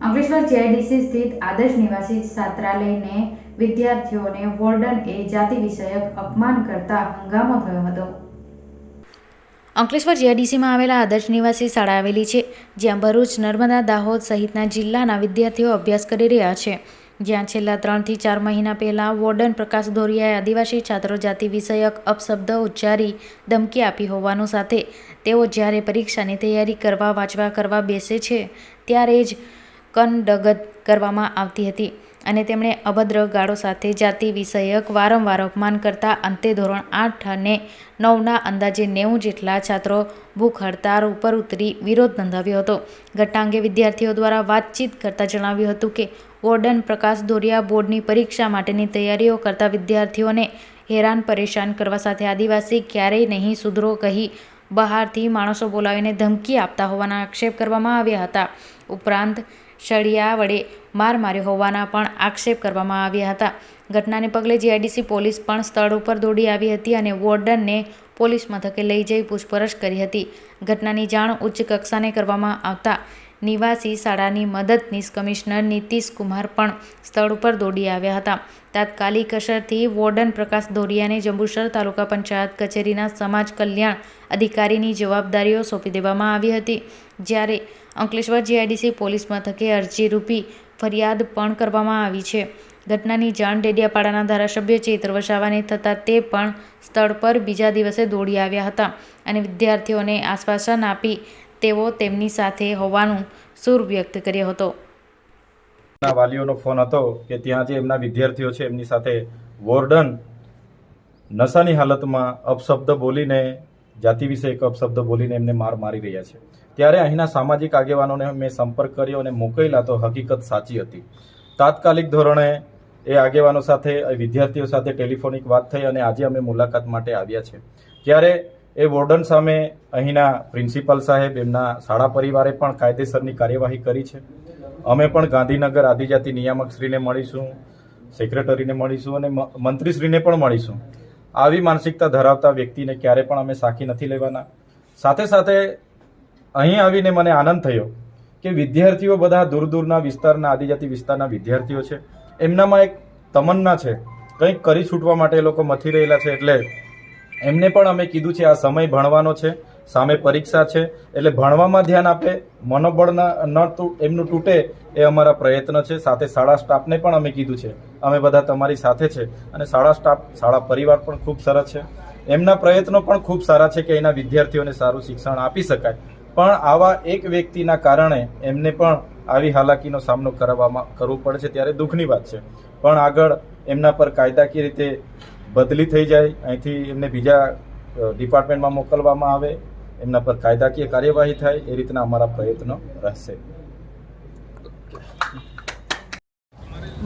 Ankleshwar GIDC સ્થિત આદર્શ નિવાસી છાત્રાલયને વિદ્યાર્થીઓને વોર્ડનએ જાતિ વિષયક અપમાન કરતા હંગામો થયો હતો. અંકલેશ્વર જીઆઈડીસીમાં આવેલા આદર્શ નિવાસી શાળા આવેલી છે, જ્યાં ભરૂચ, નર્મદા, દાહોદ સહિતના જિલ્લાના વિદ્યાર્થીઓ અભ્યાસ કરી રહ્યા છે. જ્યાં છેલ્લા ત્રણથી ચાર મહિના પહેલાં વોર્ડન પ્રકાશ ધોરિયાએ આદિવાસી છાત્રો જાતિ વિષયક અપશબ્દ ઉચ્ચારી ધમકી આપી હોવાનું સાથે તેઓ જ્યારે પરીક્ષાની તૈયારી કરવા વાંચવા કરવા બેસે છે, ત્યારે જ કનડગત કરવામાં આવતી હતી અને તેમણે અભદ્ર ગાળો સાથે જાતિ વિષયક વારંવાર અપમાન કરતા અંતે ધોરણ આઠ અને નવના અંદાજે નેવું જેટલા છાત્રો ભૂખ હડતાળ ઉપર ઉતરી વિરોધ નોંધાવ્યો હતો. ઘટના અંગે વિદ્યાર્થીઓ દ્વારા વાતચીત કરતા જણાવ્યું હતું કે, વોર્ડન પ્રકાશ દોરિયા બોર્ડની પરીક્ષા માટેની તૈયારીઓ કરતા વિદ્યાર્થીઓને હેરાન પરેશાન કરવા સાથે આદિવાસી ક્યારેય નહીં સુધરો કહી બહારથી માણસો બોલાવીને ધમકી આપતા હોવાના આક્ષેપ કરવામાં આવ્યા હતા. ઉપરાંત સળિયા વડે માર માર્યો હોવાના પણ આક્ષેપ કરવામાં આવ્યા હતા. ઘટનાને પગલે જીઆઈડીસી પોલીસ પણ સ્થળ ઉપર દોડી આવી હતી અને વોર્ડનને પોલીસ મથકે લઈ જઈ પૂછપરછ કરી હતી. ઘટનાની જાણ ઉચ્ચ કક્ષાને કરવામાં આવતા નિવાસી શાળાની મદદનીશ કમિશનર નીતિશ કુમાર પણ સ્થળ ઉપર દોડી આવ્યા હતા. તાત્કાલિક અસરથી વોર્ડન પ્રકાશ દોરિયાને જંબુસર તાલુકા પંચાયત કચેરીના સમાજ કલ્યાણ અધિકારીની જવાબદારીઓ સોંપી દેવામાં આવી હતી. જ્યારે અંકલેશ્વર જીઆઈડીસી પોલીસ મથકે અરજી રૂપી ફરિયાદ પણ કરવામાં આવી છે. ઘટનાની જાણ ડેડિયાપાડાના ધારાસભ્ય ચેતર વસાવાને થતાં તે પણ સ્થળ પર બીજા દિવસે દોડી આવ્યા હતા અને વિદ્યાર્થીઓને આશ્વાસન આપી તેઓ તેમની સાથે હોવાનું સૂર વ્યક્ત કર્યો હતો. વાલીઓનો ફોન હતો કે ત્યાં જે એમના વિદ્યાર્થીઓ છે એમની સાથે વોર્ડન નશાની હાલતમાં અપશબ્દ બોલીને, જાતિ વિશે એક અપશબ્દ બોલીને એમને માર મારી રહ્યા છે. ત્યારે અહીંના સામાજિક આગેવાનોને મેં સંપર્ક કર્યો અને મોકલેલા તો હકીકત સાચી હતી. તાત્કાલિક ધોરણે એ આગેવાનો સાથે વિદ્યાર્થીઓ સાથે ટેલિફોનિક વાત થઈ અને આજે અમે મુલાકાત માટે આવ્યા છે. ત્યારે એ વોર્ડન સામે અહીંના પ્રિન્સિપાલ સાહેબ, એમના શાળા પરિવારે પણ કાયદેસરની કાર્યવાહી કરી છે. અમે પણ ગાંધીનગર આદિજાતિ નિયામકશ્રીને મળીશું, સેક્રેટરીને મળીશું અને મંત્રીશ્રીને પણ મળીશું. આવી માનસિકતા ધરાવતા વ્યક્તિને ક્યારે પણ અમે સાખી નથી લેવાના. સાથે સાથે અહીં આવીને મને આનંદ થયો કે વિદ્યાર્થીઓ બધા દૂર દૂરના વિસ્તારના, આદિજાતિ વિસ્તારના વિદ્યાર્થીઓ છે. એમનામાં એક તમન્ના છે. કંઈક કરી છૂટવા માટે એ લોકો મથી રહેલા છે એટલે એમને પણ અમે કીધું છે આ સમય ભણવાનો છે, સામે પરીક્ષા છે, એટલે ભણવામાં ધ્યાન આપે, મનોબળ ન એમનું તૂટે એ અમારા પ્રયત્ન છે. સાથે શાળા સ્ટાફને પણ અમે કીધું છે. અમે બધા તમારી સાથે છે અને શાળા સ્ટાફ, શાળા પરિવાર પણ ખૂબ સરસ છે. એમના પ્રયત્નો પણ ખૂબ સારા છે કે એના વિદ્યાર્થીઓને સારું શિક્ષણ આપી શકાય. પણ આવા એક વ્યક્તિના કારણે એમને પણ આવી હાલાકીનો સામનો કરવામાં, કરવો પડે છે ત્યારે દુઃખની વાત છે. પણ આગળ એમના પર કાયદાકીય રીતે બદલી થઈ જાય. અહીંથી એમને બીજા ડિપાર્ટમેન્ટમાં મોકલવામાં આવે. એમના પર કાયદાકીય કાર્યવાહી થાય. એ રીતના અમારા પ્રયત્નો રહેશે.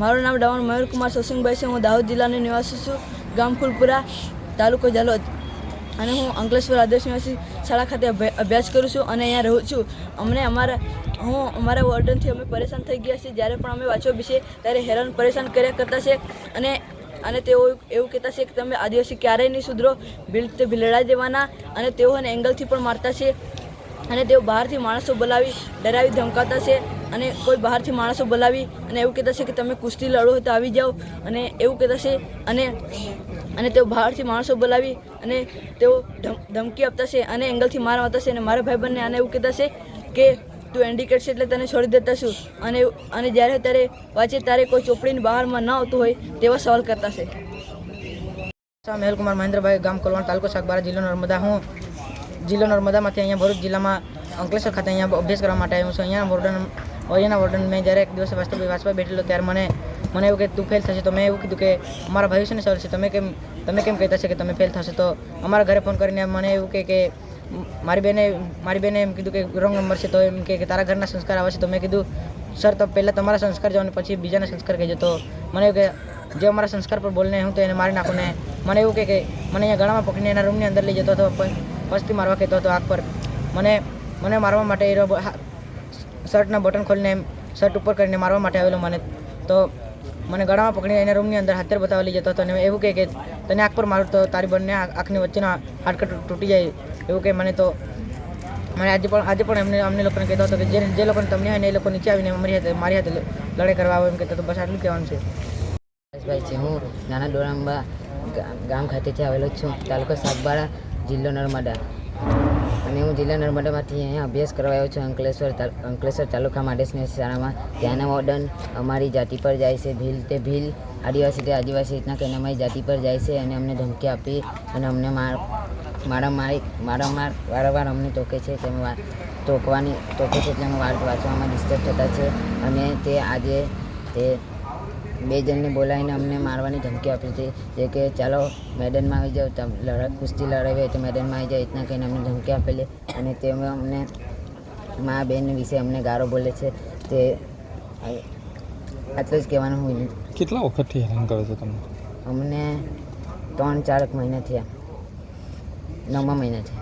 મારું નામ ડાવણ મયુરકુમાર સસિંગભાઈ છે. હું દાહોદ જિલ્લાનો નિવાસી છું. ગામ ફૂલપુરા, તાલુકો જાલોદ. અને હું અંકલેશ્વર આદર્શ નિવાસી શાળા ખાતે અભ્યાસ કરું છું અને અહીંયા રહું છું. અમને અમારા, હું અમારા વોર્ડનથી અમે પરેશાન થઈ ગયા છીએ. જ્યારે પણ અમે વાંચવા બેસીએ, ત્યારે હેરાન પરેશાન કર્યા કરતા છે. અને અને તેઓ એવું કહેતા છે કે તમે આદિવાસી ક્યારેય નહીં સુધરો બિલ ભીલડાઈ દેવાના. અને તેઓને એંગલથી પણ મારતા છે. અને તેઓ બહારથી માણસો બોલાવી, ડરાવી ધમકાતા છે. અને કોઈ બહારથી માણસો બોલાવી અને એવું કહેતા છે કે તમે કુસ્તી લડો તો આવી જાઓ. અને એવું કહેતા છે, અને અને તેઓ બહારથી માણસો બોલાવી અને તેઓ ધમ- ધમકી આપતા છે અને એંગલથી મારવા છે. અને મારા ભાઈબંધને આને એવું કહેતા છે કે તું એન્ડિકેટ છે એટલે તને છોડી દેતા છું અને અને જ્યારે ત્યારે વાંચે ત્યારે કોઈ ચોપડીની બહારમાં ન આવતું હોય તેવા સવાલ કરતા છે. મેહુલકુમાર મહેન્દ્રભાઈ ગામ કોલવાણ તાલુકો શાકબારા જિલ્લો નર્મદા. હું જિલ્લો નર્મદામાંથી અહીંયા ભરૂચ જિલ્લામાં અંકલેશ્વર ખાતે અહીંયા અભ્યાસ કરવા માટે આવ્યો છું. અહીંયા વોર્ડન અહીંયાના વોર્ડન મેં જ્યારે એક દિવસે વાસ્તવિક વાંચવા બેઠેલો ત્યારે મને મને એવું કે તું ફેલ થશે તો મેં એવું કીધું કે અમારા ભવિષ્યની સર છે. તમે કેમ તમે કેમ કહેતા છે કે તમે ફેલ થશે? તો અમારા ઘરે ફોન કરીને મને એવું કે કે મારી બેને મારી બેને એમ કીધું કે રોંગ નંબર છે. તો એમ કે તારા ઘરના સંસ્કાર આવે છે. તો મેં કીધું સર તો પહેલાં તમારા સંસ્કાર જાઓ અને પછી બીજાના સંસ્કાર કહેજો. તો મને એવું કે, જે અમારા સંસ્કાર પર બોલને હું તો એને મારી નાખું ને મને એવું કે કે મને અહીંયા ગળામાં પકડીને એના રૂમની અંદર લઈ જતો હતો પસ્તી મારવા કહેતો હતો આગ પર. મને મને મારવા માટે એ શર્ટના બટન ખોલીને એમ શર્ટ ઉપર કરીને મારવા માટે આવેલો મને. તો મને ગળામાં પકડીને એના રૂમની અંદર હાથેર બતાવવા લઈ જતો હતો અને એવું કહે કે તને આંખ પર મારું તો તારી બંને આંખ- આંખની વચ્ચેના હાડકટ તૂટી જાય. એવું કે મને તો. મને આજે પણ આજે પણ એમને અમને લોકોને કહેતો હતો કે જે જે લોકોને તમને હોય ને એ લોકો નીચે આવીને મારી હાથે મારી હાથે લડાઈ કરવા આવે એમ કહેતો હતો. બસ આટલું કહેવાનું છે. ભાઈ છે, હું નાના ડોરાંબા ગામ ખાતેથી આવેલો છું. તાલુકો સાગબારા, જિલ્લો નર્મદા. અને હું જિલ્લા નર્મદામાંથી અહીંયા અભ્યાસ કરવા આવ્યો છું અંકલેશ્વર અંકલેશ્વર તાલુકા માડેસની શાળામાં. ત્યાંના વોર્ડન અમારી જાતિ પર જાય છે. ભીલ તે ભીલ આદિવાસી તે આદિવાસી રીતના કહીને અમારી જાતિ પર જાય છે અને અમને ધમકી આપી અને અમને માર, મારા મારી મારામાર વારંવાર અમને ટોકે છે તેમ તોકવાની ટોકે છે એટલે અમે વાંચવામાં ડિસ્ટર્બ થતા છે. અને તે આજે તે બે જણને બોલાવીને અમને મારવાની ધમકી આપી હતી. જે કે ચાલો મેદાનમાં આવી જાઓ. તમ કુસ્તી લડાવી હોય તો મેદાનમાં આવી જાય રીતના કહીને અમને ધમકી આપેલી. અને તેમાં અમને મા બેન વિશે અમને ગારો બોલે છે. તે આટલું જ કહેવાનું હું વિનંતી કેટલા વખતથી હેરાન કરે છે તમને અમને ત્રણ ચાર મહિના થયા. નવમા મહિના છે